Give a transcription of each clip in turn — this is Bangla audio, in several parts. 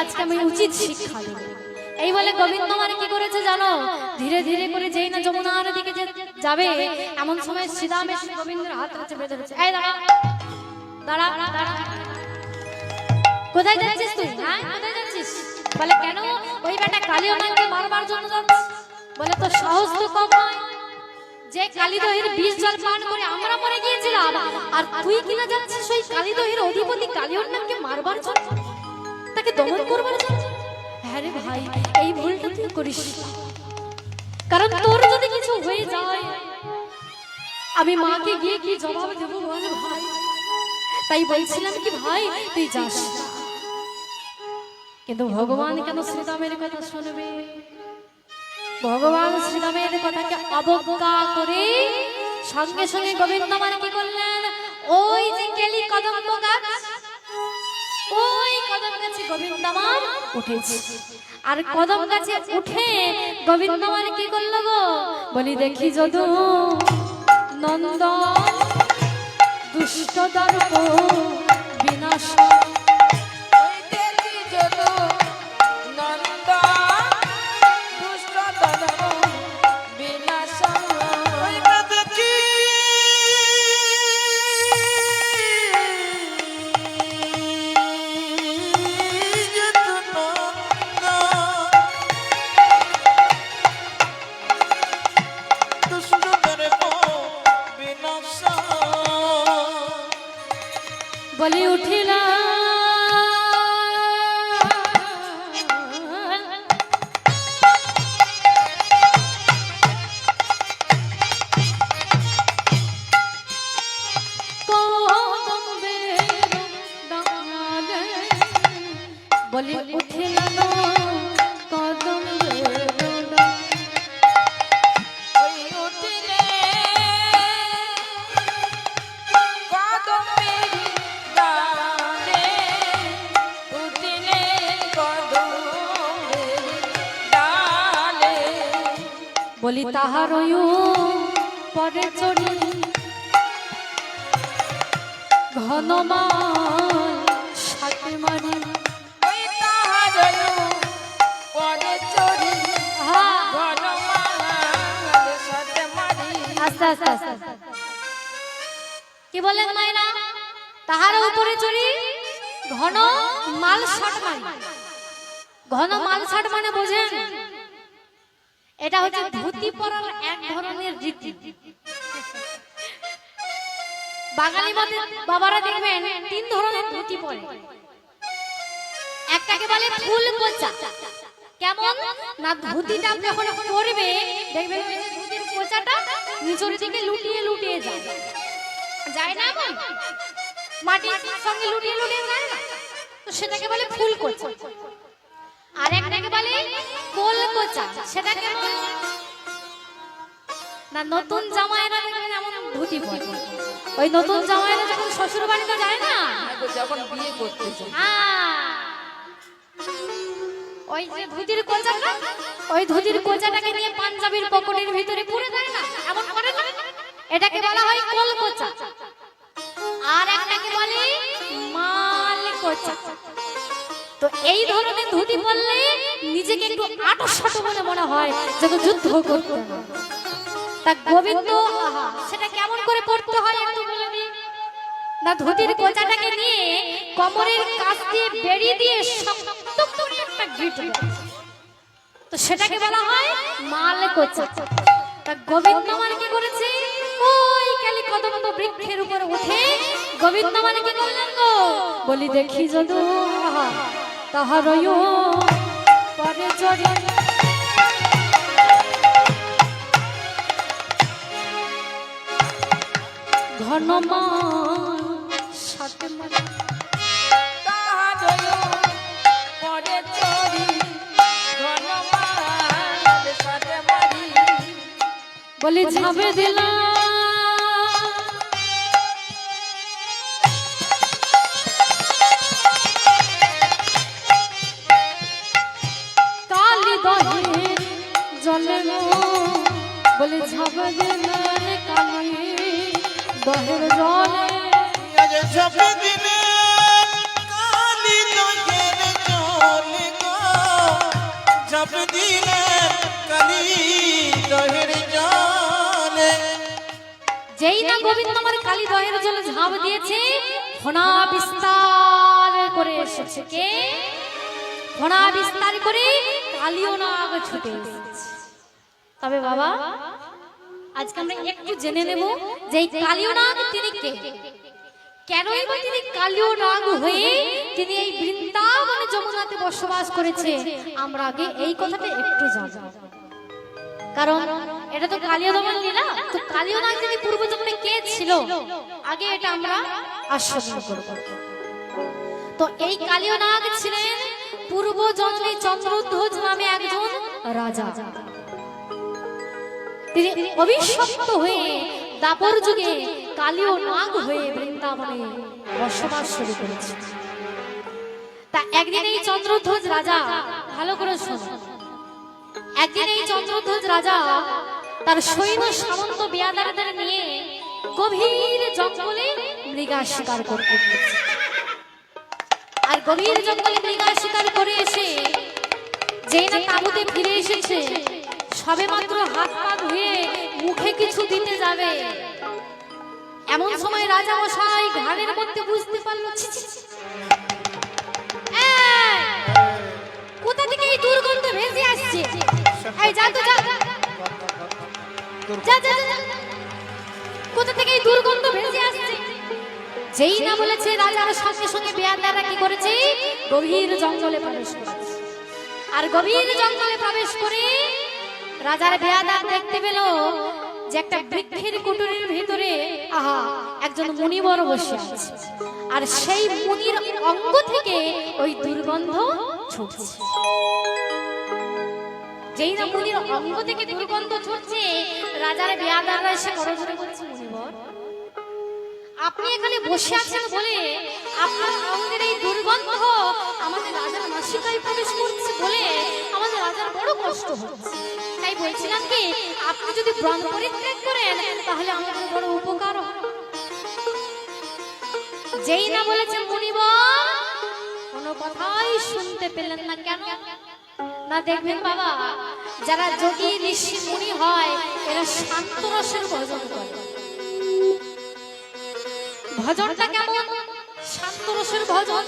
আজকে আমি উচিত শিক্ষা দেব এই বলে গোবিন্দ মানে কি করেছে জানো? ধীরে ধীরে করে যেই না যমুনার দিকে যাবে, এমন সময় শ্রীরাম এসে গোবিন্দের হাত চেপে ধরেছে। এই দাঁড়া দাঁড়া কোথায় যাচ্ছিস তুই? হ্যাঁ কোথায় যাচ্ছিস? বলে, কেন? ওই বেটা কালী আমাকে মারবার জন্য যাচ্ছে বলে তো সাহস তো কম নয়। যে কালীদহের বিষ জল পান করে আমরা মরে গিয়েছিলাম, আর তুই কিনা যাচ্ছিস ওই কালীদহের অধিপতি কালীয়ন্নাকে মারবার জন্য? তাকে দমন করবার জন্য। হ্যাঁ রে ভাই এই ভুলটা তুই করিস। কারণ তোর যদি কিছু হয়ে যায় আমি মাকে গিয়ে কি জবাব দেবো বল ভাই? তাই বলছিলাম কি ভাই তুই যাস। কিন্তু ভগবান কেন শ্রীরামের কথা শুনবে। ভগবান শ্রীরামের কথাকে অবজ্ঞা করে সঙ্গে সঙ্গে গোবিন্দ মানে কি করলেন? ওই যে কেলি কদম্ব গাছ ওই কদম গাছে গোবিন্দমান উঠেছে। আর কদম গাছে উঠে গোবিন্দমান কি করল গো? বলি, দেখি যদু নন্দ দুষ্ট দর্প বিনাশ বলি তাহার পরে চড়ি। ঘনমান সাথে মারি। কি বললেন মায়েরা? তাহার উপরে চড়ি ঘন মাল শট মারি। ঘন মাল শট মানে বোঝেন এটা হচ্ছে ধুতি পরার এক ধরনের রীতি। বাঙালি মতে বাবারা দেখবেন তিন ধরনের ধুতি পরে। একটাকে বলে ফুল কোচা। কেমন? না, ধুতিটা যখন পরবে, দেখবেন ধুতির কোচাটা নিচের দিকে লুটিয়ে লুটিয়ে যায়। যায় না এমন? মাটির সঙ্গে লুটিয়ে লুটিয়ে যায় না? তো সেটাকে বলে ফুল কোচা। আর একটাকে বলে না নতুন জামাইরা দেখবেন এমন ধুতি পরে। ওই নতুন জামাইরা যখন শ্বশুর বাড়িতে যায় না? যখন বিয়ে করতে। ওই যে ধুতির কোচাটা ওই ধুতির কোচাটাকে নিয়ে পাঞ্জাবির পকেটের ভিতরে পুরে দেয় না? এমন করে না? এটাকে বলা হয় কোল কোচা আর একটাকে বলে মাল কোচা তো এই ধরনের ধুতি পরলে নিজেকে একটু আটো সাটো মনে মনে হয় যেন যুদ্ধ করতে তা গোবিন্দ, সেটা কেমন করে পড়তে হয় একটু বলে দিই? না, ধুতির কোচাটাকে নিয়ে কোমরের কাছ দিয়ে বেরিয়ে দিয়ে শক্ত করে একটা গিট তো সেটাকে বলা হয় মাল কোচা। তা গোবিন্দ মানে কি করেছে? ওই কালি কদম্ব বৃক্ষের উপরে উঠে গোবিন্দ মানে কি করলেন গো? বলি, দেখি যদু তাহার পরে পরে চড়ি ঘনমাল সাথে মারি। বলি ঝাঁপে দিলাম। বলি দিলাম কালি দহের জলে দিনে কালি দহের জলে চাপ দিলেন কালি দহের জলে। যেই না গোবিন্দ আমার কালী দহের জলে ঝাঁপ দিয়েছে ফোনা বিস্তার করে এসেছে কে? ফোনা বিস্তার করে কালিও নাগ ছুটে এসেছে। তবে বাবা আজকে আমরা একটু জেনে নেব যে এই কালিও নাগ তিনি কে। কেনই বা তিনি কালিও নাগ হয়ে তিনি এই বৃন্দাবনে যমুনাতে বসবাস করেছে? আমরা আগে এই কথাটা একটু জানব। কারণ এটা তো কালিয়া দমন লীলা। তো কালিয়া নাগ তিনি পূর্ব জীবনে কে ছিল, আগে এটা আমরা আস্বাদন করব। তো এই কালিয়া নাগ ছিলেন পূর্ব জন্মে চন্দ্রধ্বজ নামে একজন রাজা। তিনি অভিশপ্ত হয়ে দাপর যুগে কালিয় নাগ হয়ে বৃন্দাবনে বসবাস শুরু করেছে তা একদিন এই চন্দ্রধ্বজ রাজা, ভালো করে শোনো একদিন এই চন্দ্রধ্বজ রাজা তার সৈন্য সামন্ত বিয়াদারদের নিয়ে গভীর জঙ্গলে মৃগা শিকার করতে। আর গভীর জঙ্গলে মৃগা শিকার করে এসে যেই না তাবুতে ফিরে এসেছে সবে মাত্র হাত পা ধুয়ে মুখে কিছু দিতে যাবে। এমন সময় রাজা মশাই ঘাড়ের মধ্যে বুঝতে পারল কোথা থেকে এই দুর্গন্ধ ভেসে আসছে? এই যা তো যা। যা, যা। কোথা থেকে এই দুর্গন্ধ ভেসে আসছে? যেই না বলেছে রাজার সঙ্গে সঙ্গে বেয়াদারা কি করেছে? গভীর জঙ্গলে প্রবেশ করেছে। আর গভীর জঙ্গলে প্রবেশ করে রাজার বেয়াদার দেখতে পেল যে একটা বৃক্ষের কুটুরির ভিতরে, আহা, একজন মুনিবর বসে আর সেই মুনির অঙ্গ থেকে ওই দুর্গন্ধ ছুটছে। যেই না মুনির অঙ্গ থেকে দুর্গন্ধ ছুটছে, রাজার বেয়াদাররা এসে করজোরে বলছে, মুনিবর, আপনি এখানে বসে আছেন বলে আপনার অঙ্গের এই দুর্গন্ধ আমাদের রাজার মাসিকায় প্রবেশ করছে বলে আমাদের রাজার বড় কষ্ট হচ্ছে। তাই বলছিলাম কি, আপনি যদি ব্রণ পরিত্যাগ করেন, তাহলে আমাদের বড় উপকার যেই না বলেছে মুনিবর, কোনো কথাই শুনতে পেলেন না কেন? না দেখবেন বাবা, যারা যোগী ঋষি মুনি হয়, এরা শান্ত রসের ভজন করে। ভজনটা কেমন? শান্ত রসের ভজন।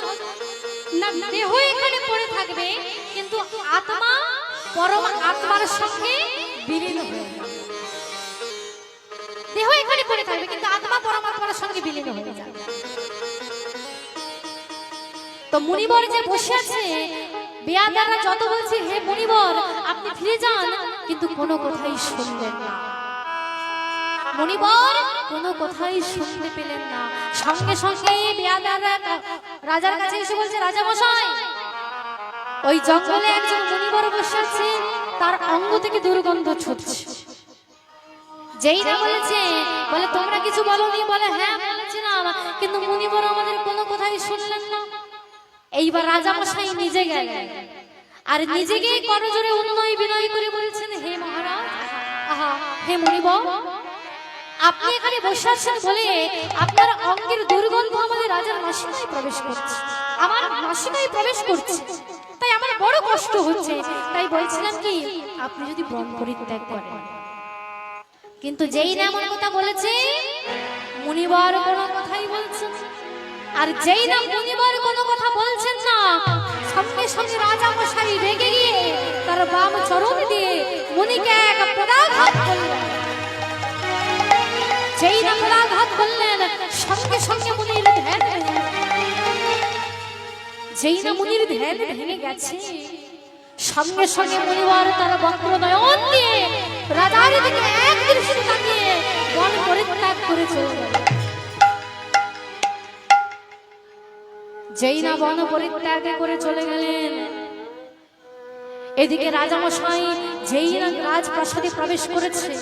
না, দেহ এখানে পড়ে থাকবে, কিন্তু আত্মা পরম আত্মার সঙ্গে বিলীন হয়ে। দেহ এখানে পড়ে থাকবে, কিন্তু আত্মা পরমাত্মার সঙ্গে বিলীন হয়ে যাবে তো মুনিবর যে বসে আছে বেয়াদাররা যত বলছে, হে মুনিবর, আপনি ফিরে যান। কিন্তু কোনো কথাই শুনলেন না। মণিবর কোনো কথাই শুনতে পেলেন না। সঙ্গে সঙ্গে রাজার কাছে এসে বলছে, রাজা মশাই ওই জঙ্গলে একজন মণিবর বসে আছে তার অঙ্গ থেকে দুর্গন্ধ ছুটছে। যেই না বলেছে, বলে, তোমরা কিছু বলনি? বলে হ্যাঁ বলেছিলাম, কিন্তু মুনিবর আমাদের কোনো কথাই শুনলেন না। এইবার রাজা মশাই নিজে গেলেন। আর নিজে গিয়ে করজোরে উন্নয় বিনয় করে বলছেন, হে মহারাজ, আহা, হে মণিবর আপনি এখানে বসে আছেন বলে আপনার অঙ্গের দুর্গন্ধ আমাদের রাজার মাসিকায় প্রবেশ করছে। আমার মাসিকায় প্রবেশ করছে। তাই আমার বড় কষ্ট হচ্ছে। তাই বলছিলাম কি আপনি যদি ব্রণ পরিত্যাগ করেন। কিন্তু যেই না এমন কথা বলেছে মুনিবার কোনো কথাই বলছেন আর যেই না মুনিবার কোনো কথা বলছেন না সঙ্গে সঙ্গে রাজা মশাই রেগে গিয়ে তার বাম চরণ দিয়ে মুনিকে এক পদাঘাত করলেন। যেই না পদাঘাত করলেন সঙ্গে সঙ্গে মুনির। যেই না মুনির ধ্যান ভেঙে গেছে সঙ্গে সঙ্গে মুনিবার তার বক্র নয়ন দিয়ে রাজার দিকে এক দৃষ্টি তাকিয়ে বন পরিত্যাগ করে চলে গেল। যেই না বন পরিত্যাগ করে চলে গেলেন। এদিকে রাজামশাই যেই না রাজপ্রাসাদে প্রবেশ করেছে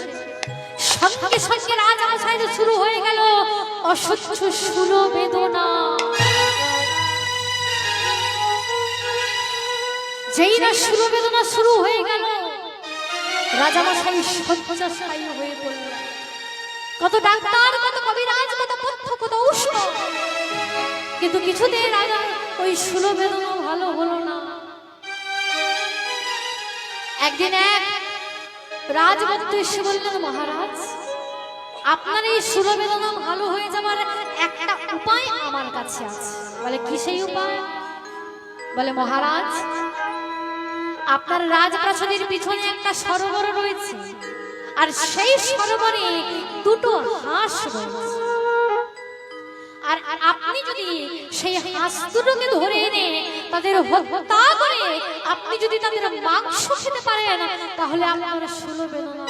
সঙ্গে সঙ্গে রাজামশাই শুরু হয়ে গেল অসহ্য সুলো বেদনা যেই না সুলো বেদনা শুরু হয়ে গেল রাজা রাজামশাই শয্যাশায়ী হয়ে পড়ল কত ডাক্তার, কত কবিরাজ, কত পথ্য কত ঔষধ কিন্তু কিছুতে রাজা ওই সুলো বেদনা ভালো হলো না। একদিন এক রাজবদ্ধ এসে বললেন, মহারাজ, আপনার এই সুরবেদনা ভালো হয়ে যাওয়ার একটা উপায় আমার কাছে আছে। বলে, কি সেই উপায়? বলে, মহারাজ আপনার রাজপ্রাসাদের পিছনে একটা সরোবর রয়েছে। আর সেই সরোবরে দুটো হাঁস রয়েছে। আর আপনি যদি সেই হাঁস দুটোকে ধরে এনে তাদের হত্যা করে আপনি যদি তাদের মাংস খেতে পারেন, তাহলে আপনার ষোলো ভালো না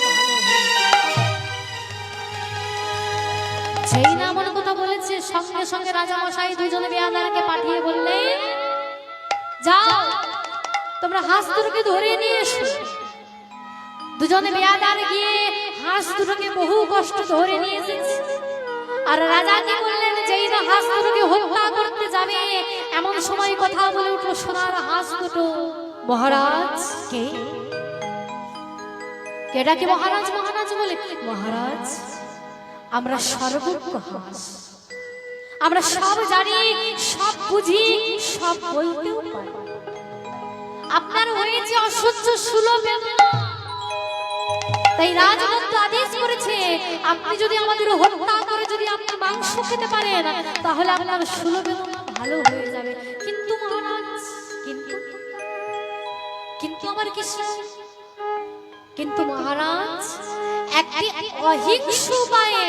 এমন কথা বলেছে, সঙ্গে সঙ্গে রাজা মশাই দুজনে বেয়াদারকে পাঠিয়ে বললেন, যাও তোমরা হাঁস দুটোকে ধরে নিয়ে এসো। দুজনে বেয়াদার গিয়ে হাঁস দুটোকে বহু কষ্ট ধরে নিয়ে এসেছে। আর রাজা কি বললেন, যেই না হাঁস দুটোকে হত্যা করতে যাবে, এমন সময় কথা বলে উঠল সোনার হাঁস দুটো মহারাজ, কে? কেটা কি মহারাজ মহারাজ বলে? মহারাজ, আমরা সর্বজ্ঞ হাঁস। আমরা সব জানি, সব বুঝি, সব বলতেও পারি। আপনার হয়েছে অসহ্য সুলভ। তাই রাজবন্ধ আদেশ করেছে, আপনি যদি আমাদের হত্যা করে যদি আপনি মাংস খেতে পারেন, তাহলে আপনার সুলভ ভালো হয়ে যাবে কিন্তু মহারাজ, কিন্তু আমার কৃষ্ণ, কিন্তু মহারাজ, একটি অহিংস উপায়ে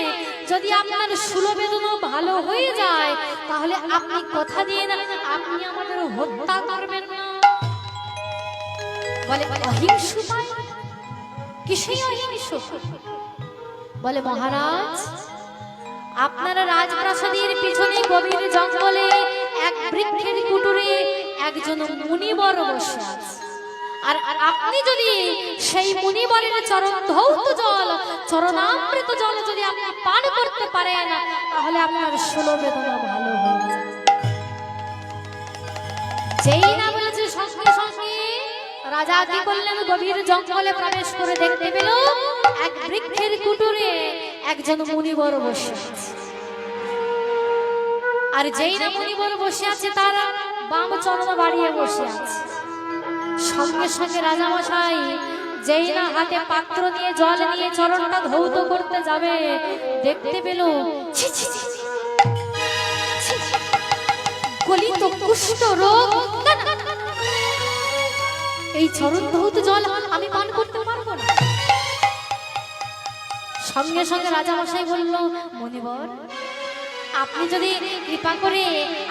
যদি আপনার সুলবেদনা ভালো হয়ে যায়, তাহলে আপনি কথা দিয়ে আপনি আমাদের বলে, অহিংস কিসেই অহিংস? বলে, মহারাজ, আপনারা রাজপ্রাসাদের পিছনে গভীর জঙ্গলে এক বৃক্ষের কুটুরে একজন মুনিবর বসে আর আর আপনি যদি সেই মুনিবরের চরণ ধৌত জল, চরণামৃত জল যদি আপনি পান করতে পারেন, তাহলে আপনার ষোলো বেদনা ভালো হয়ে যাবে। যেই না রাজা কি করলেন গভীর জঙ্গলে প্রবেশ করে দেখতে পেল এক বৃক্ষের কুটুরে একজন মুনিবর বসে আর যেই না মুনিবর বসে আছে তার বাম চরণ বাড়িয়ে বসে আছে সঙ্গে সঙ্গে রাজামশাই যেই না হাতে পাত্র নিয়ে জল নিয়ে চরণটা ধৌত করতে যাবে দেখতে পেল। গলিত কুষ্ঠ রোগ। এই চরণ ধৌত জল আমি পান করতে পারব না। সঙ্গে সঙ্গে রাজা মশাই বলল মনিবর আপনি যদি কৃপা করে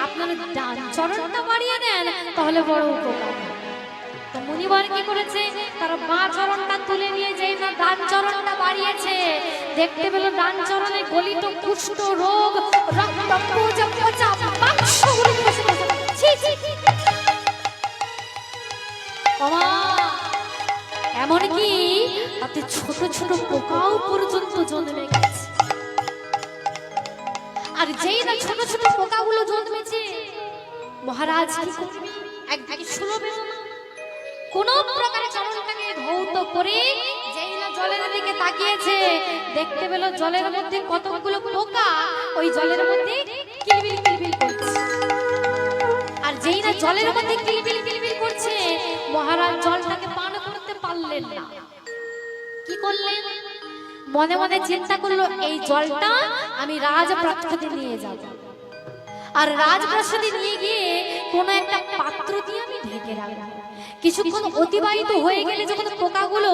আপনার ডান চরণটা বাড়িয়ে দেন, তাহলে বড় উপকার। তো মুনিবার কি করেছে? তার মা চরণটা তুলে নিয়ে যেই না ডান চরণটা বাড়িয়েছে, দেখতে পেল ডান চরণে গলিত কুষ্ঠ রোগ রক্ত পচা পচা বসে ছি ছি। এমনকি তাতে ছোট ছোট পোকাও পর্যন্ত জন্মে গেছে। আর যেই না ছোট ছোট পোকাগুলো জন্মেছে, মহারাজ একদিকে সুলভে কোন প্রকারে চরণটাকে ধৌত করে যেই না জলের দিকে তাকিয়েছে, দেখতে পেল জলের মধ্যে কতগুলো পোকা ওই জলের মধ্যে কিলবিল কিলবিল করছে। আর যেই না জলের মধ্যে কিলবিল মহারাজ জলটাকে পান করতে পারলেন না। কি করলেন? মনে মনে চিন্তা করল, এই জলটা আমি রাজপ্রাসাদে নিয়ে যাব। আর রাজপ্রাসাদে নিয়ে গিয়ে কোন একটা পাত্র দিয়ে আমি ঢেকে রাখব কিছুক্ষণ অতিবাহিত হয়ে গেলে যখন পোকাগুলো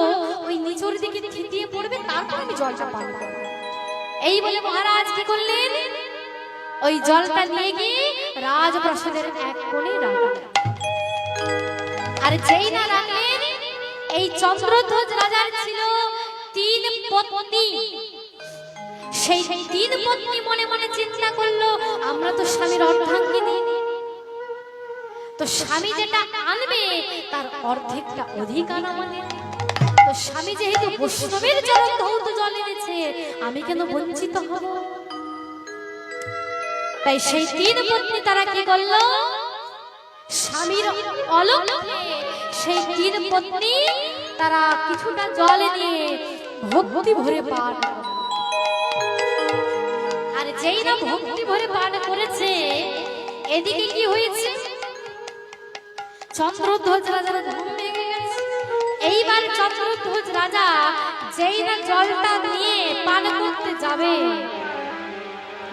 ওই নিচের দিকে থিতিয়ে পড়বে, তারপর আমি জলটা করব। এই বলে মহারাজ কি করলেন? ওই জলটা নিয়ে গিয়ে রাজপ্রাসাদের এক কোণে রাখলেন। আর যেই না রাখলেন এই চন্দ্রধ্বজ রাজার ছিল তিন পত্নী। সেই তিন পত্নী মনে মনে চিন্তা করল, আমরা তো স্বামীর অর্ধাঙ্গিনী। তো স্বামী যেটা আনবে, তার অর্ধেকটা অধিকার আমাদের। তো স্বামী যেহেতু বৈষ্ণবের চরণ ধৌত জল এনেছে আমি কেন বঞ্চিত হব? তাই সেই তিন পত্নী তারা কি করল? স্বামীর অলক্ষ্যে সেই তিন পত্নী তারা কিছুটা জল নিয়ে ভক্তি ভরে পান। আর যেই না ভক্তি ভরে পান করেছে, এদিকে কি হয়েছে চন্দ্রধ্বজ রাজার ঘুম ভেঙে গেছে এইবার চন্দ্রধ্বজ রাজা যেই না জলটা নিয়ে পান করতে যাবে,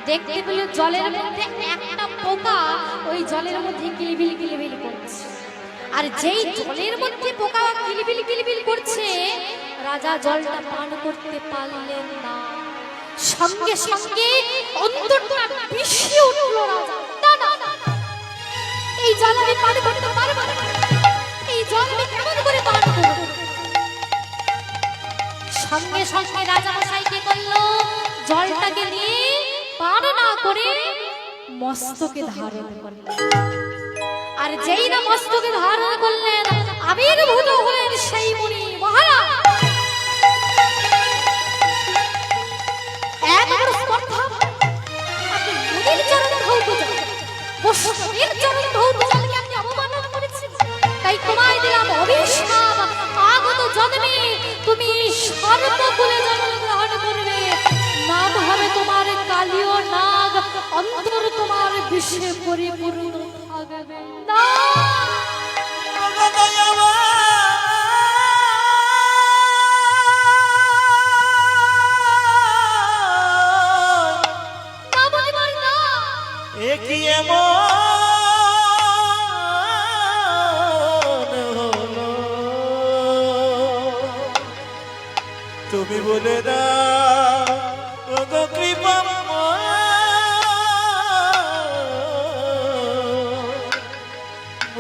দেখতে পেল জলের মধ্যে একটা পোকা ওই জলের মধ্যে কিলবিল কিলবিল করছে। আর যেই জলের মধ্যে পোকা কিলবিল কিলবিল করছে, রাজা জলটা পান করতে পারলেন না। সঙ্গে সঙ্গে অন্তরটা বিষিয়ে উঠল রাজা। না না। এই জল আমি পান করতে পারব না। এই জল আমি কেমন করে পান করব? সঙ্গে সঙ্গে রাজা মশাই কি করল? জলটাকে নিয়ে পান না করে মস্তকে ধারণ করলেন। আর যেই না মস্তকে ধারণ করলেন আবির্ভূত হলেন সেই মুনি মহারাজ। একবার স্পর্ধা আপনি মুনির চরণ ধৌত যান বৈষ্ণবের চরণ ধৌত যানকে আপনি অবমাননা করেছেন তাই তোমায় দিলাম অভিশাপ আগত জন্মে তুমি সর্বকুলে জন্ম গ্রহণ করবে। অন্তর তোমার বিশ্বে পরিপূর্ণ থাকবে। তুমি বলে না ওগো কৃপা।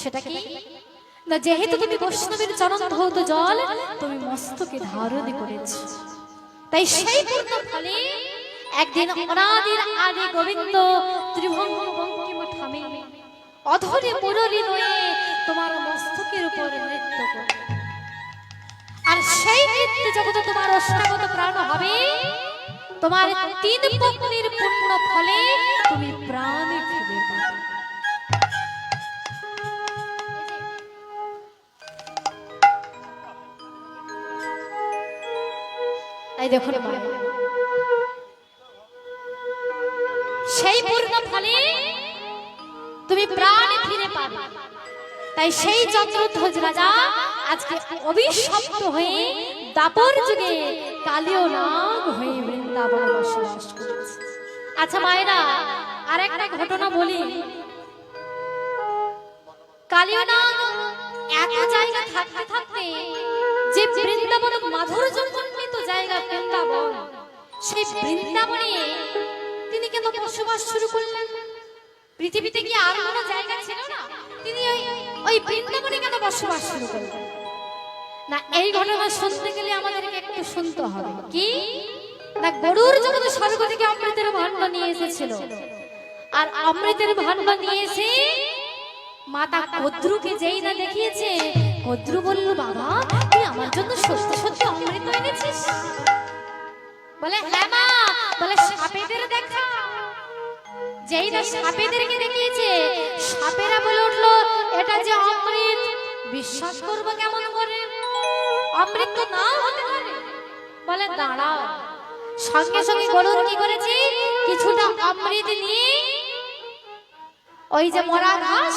সেটা কি? না, যেহেতু তুমি বৈষ্ণবের চরণ ধৌত জল, তুমি মস্তকে ধারণ করেছ। তাই সেই পূর্ণ ফলে একদিন অনাদির আদি গোবিন্দ অধরে তোমার মস্তকের উপর নৃত্য আর সেই নৃত্য জগতে তোমার অষ্টাগত প্রাণ হবে, তোমার তিন পত্নীর পূর্ণ ফলে তুমি প্রাণ ফিরে এই দেখুন সেই পূর্ণ ফলে তুমি প্রাণ ফিরে পাবে। তাই সেই চন্দ্রধ্বজ রাজা আজকে হয়ে দাপর যুগে হয়ে বসবাস আচ্ছা মায়েরা আর একটা ঘটনা বলি। কালীয় নাগ এক জায়গা থাকতে থাকতে যে বৃন্দাবন জায়গা বৃন্দাবন। সেই বৃন্দাবনে তিনি কেন বসবাস শুরু করলেন? পৃথিবীতে কি আর কোনো জায়গা ছিল না? তিনি ওই ওই বৃন্দাবনে কেন বসবাস শুরু করলেন? না, এই ঘটনা শুনতে গেলে আমাদেরকে একটু শুনতে হবে। কি? না, গরুর জগতে স্বর্গ থেকে অমৃতের ভাণ্ড নিয়ে এসেছিল। আর অমৃতের ভাণ্ড নিয়ে এসে মাতা কদ্রুকে যেই না দেখিয়েছে কদ্রু বলল, বাবা, তুই আমার জন্য সত্যি সত্যি অমৃত এনেছিস? বলে হ্যাঁ মা। বলে, সাপেদের দেখা। যেই না সাপেদেরকে দেখিয়েছে, সাপেরা বলে উঠল, এটা যে অমৃত, বিশ্বাস করব কেমন করে? অমৃত তো নাও হতে পারে। বলে, দাঁড়াও। সঙ্গে সঙ্গে গরুর কি করেছি? কিছুটা অমৃত নিয়ে ওই যে মরা ঘাস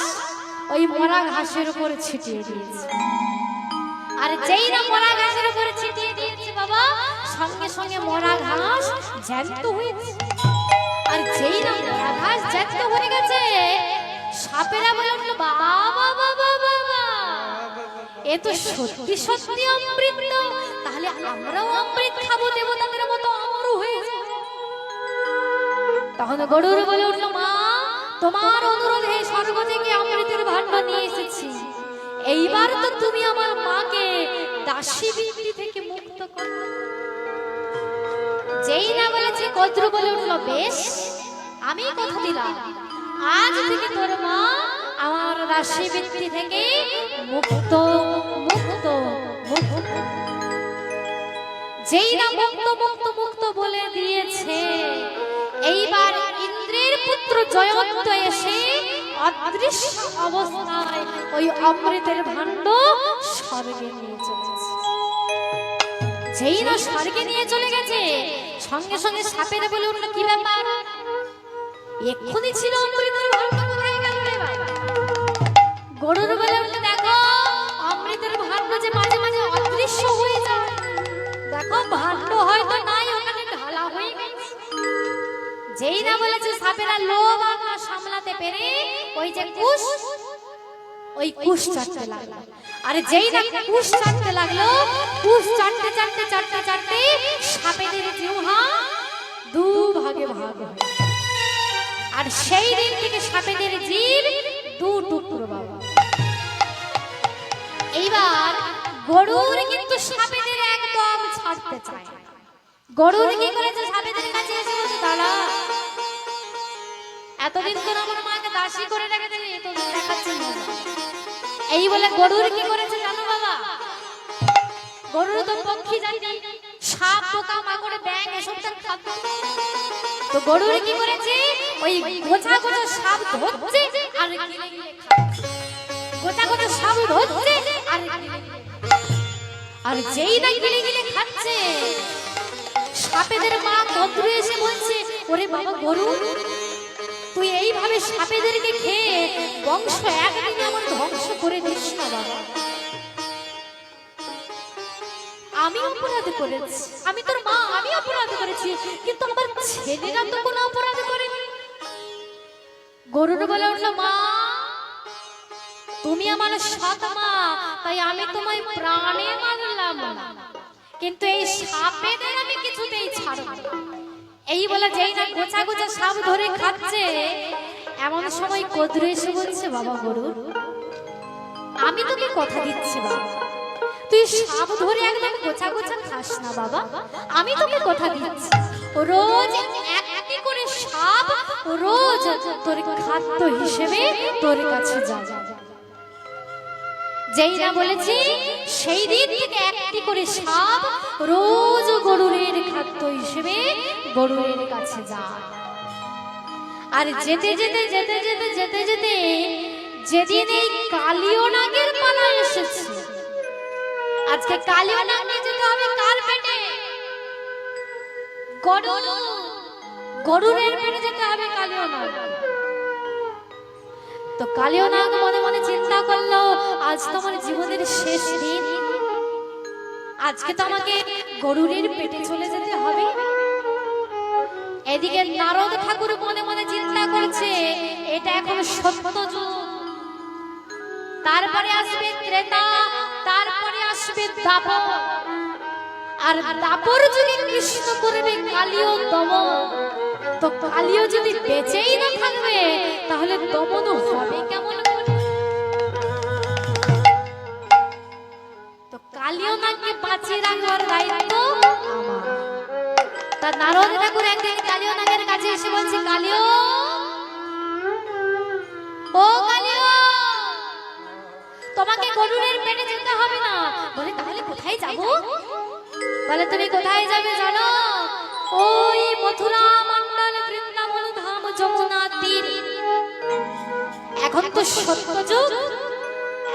ওই মরা ঘাসের উপর ছিটিয়ে দিয়েছে। আর যেই না মরা ঘাসের উপর ছিটিয়ে দিয়েছে বাবা, সঙ্গে সঙ্গে মরা ঘাস জ্যান্ত হয়েছে। আর যেই না মরা ঘাস জ্যান্ত হয়ে গেছে, সাপেরা বলে উঠল, বাবা বাবা বাবা এ তো সত্যি সত্যি অমৃত। তাহলে আমরাও অমৃত খাব দেবতাদের মতো, আমরও হয়ে যাব। তখন গরুর বলে উঠল তোমার অনুরোধে স্বর্গ থেকে অমৃতের ভাণ্ড নিয়ে এসেছি। এইবার তো তুমি আমার মাকে দাসী বৃত্তি থেকে মুক্ত করো। যেই না বলেছে কদ্র বলে উঠল, বেশ, আমি কথা দিলাম। আজ থেকে তোর মা আমার রাশি বৃত্তি থেকে মুক্ত মুক্ত মুক্ত। যেই না মুক্ত মুক্ত মুক্ত বলে দিয়েছে, এইবার পুত্র জয়ন্ত এসে অদৃশ্য অবস্থায় ওই অমৃতের ভাণ্ড স্বর্গে নিয়ে চলেছে। যেই না স্বর্গে নিয়ে চলে গেছে, সঙ্গে সঙ্গে সাপের বলে উঠল, কি ব্যাপার? এক্ষুনি ছিল অমৃতের ভাণ্ড কোথায় গেল রে বাবা গরুর বলে উঠল, দেখো, অমৃতের ভাণ্ড যে মাঝে মাঝে অদৃশ্য হয়ে যায়। দেখো, ভাণ্ড হয়তো নাই যেই না বলেছে সাপেরা লোভ আমরা সামলাতে পেরে ওই যে কুশ, ওই কুশ চাটতে লাগল আরে যেই না কুশ চাটতে লাগল, কুশ চাটতে চাটতে চাটতে চাটতে সাপেদের জিহ্বা দু ভাগে ভাগ। আর সেই দিন থেকে সাপেদের জীব দু টুকরো বাবা এইবার গরুর কিন্তু সাপেদের একদম ছাড়তে চায়। গরুর কি করেছে সাপেদের কাছে এসে বলছে দাদা এতদিন তো আমার মাকে দাসী করে রেখে দিলি তো দেখাচ্ছি এই বলে গরুর কি করেছে জানো বাবা? গরুর তো পক্ষী জানি সাপ, পোকা, মাকড়ে ব্যাং এসব তো খাদ্য। তো গরুর কি করেছে? ওই গোছা গোছা সাপ ধরছে আর খাচ্ছে। গোটা গোটা সাপ ধরছে আর গিলে আর যেই না গিলে গিলে খাচ্ছে, সাপেদের মা ভদ্র এসে বলছে, ওরে বাবা গরু তুই এইভাবে সাপেদেরকে খেয়ে বংশ একদিনে আমার ধ্বংস করে দিস না বাবা। আমি অপরাধ করেছি। আমি তোর মা, আমি অপরাধ করেছি। কিন্তু আমার ছেলেরা তো কোনো অপরাধ করেনি। গরুর বলে উঠল, মা, তুমি আমার সৎ মা, তাই আমি তোমায় প্রাণে মানলাম কিন্তু এই সাপেদের আমি কিছুতেই ছাড়ব না। এই বলে যেই না গোছা গোছা সাপ ধরে খাচ্ছে, এমন সময় কদরে এসে বলছে, বাবা গরু, আমি তোকে কথা দিচ্ছি বাবা। তুই সাপ ধরে একদম গোছা গোছা খাস না বাবা, আমি তোকে কথা দিচ্ছি। রোজ একটি করে সাপ রোজ তোর খাদ্য হিসেবে তোর কাছে যাবে। যেই না বলেছি, সেই দিন থেকে একটি করে সাপ রোজ গরুরের খাদ্য হিসেবে গরুরের কাছে যায়। আর যেতে যেতে যেতে যেতে যেতে যেতে যেদিন এই কালিও নাগের পালা এসেছে। আজকে কালিও নাগকে যেতে হবে কার পেটে? গরুর গরুরের পেটে যেতে হবে কালিও নাগ। তো কালিও নাগ মনে মনে চিন্তা করল, আজ তো আমার জীবনের শেষ দিন। আজকে তো আমাকে গরুরের পেটে চলে যেতে হবে। এদিকে নারদ ঠাকুর মনে মনে চিন্তা করছে, এটা এখন সত্য যুগ। তারপরে আসবে ত্রেতা তারপরে আসবে দাপর। আর দাপর যদি কৃষ্ণ করবে কালিও দম তো কালিও যদি বেঁচেই না থাকবে তাহলে দমন হবে কেমন? তো কালিও নাকি বাঁচিয়ে রাখার দায়িত্ব তা নারদ ঠাকুর একদিন কালিও নাগের কাছে এসে বলছে, কালিও! ও তোমাকে গরুরের পেটে যেতে হবে না। বলে, তাহলে কোথায় যাব? বলে, তুমি কোথায় যাবে জানো? ওই মথুরা মন্ডল বৃন্দাবন, ধাম, যমুনা এখন তো সত্য যুগ।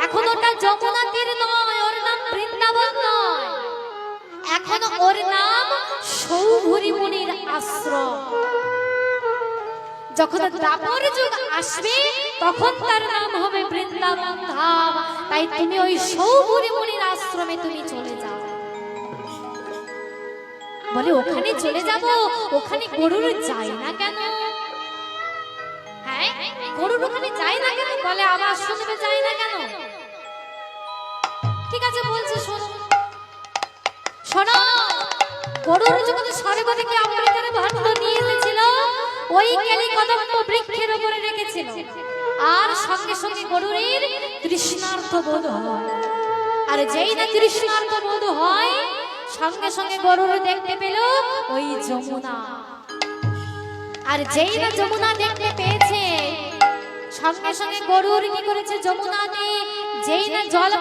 এখন ওটা যমুনা তীর নয়, ওর নাম বৃন্দাবন নয়। এখন ওর নাম সৌভরি মুনির আশ্রম। যখন দাপর যুগ আসবে, তখন তার নাম হবে বৃন্দাবন ধাম। তাই তুমি ওই সৌভরি মুনির আশ্রমে তুমি চলে যাও। বলে, ওখানে চলে যাব? ওখানে গরুর যায় না কেন? গরুর ওখানে যায় না কেন? বলে আবার শুনবে যায় না কেন? ঠিক আছে, বলছি, শোনো। শোনো, গরুর যখন স্বর্গ থেকে অমৃতের ভাণ্ড নিয়ে এসেছিল। ওই কেলি কদম্ব বৃক্ষের উপরে রেখেছিল। আর সঙ্গে সঙ্গে গরুরের তৃষ্ণার্থ বোধ হয়। আর যেই না তৃষ্ণার্থ বোধ হয়, সঙ্গে সঙ্গে গরুর দেখতে পেল ওই যমুনা। আর যেই না যমুনা দেখতে পেয়েছে সঙ্গে সঙ্গে গরুর কি করেছে যমুনাতে? যেই না জল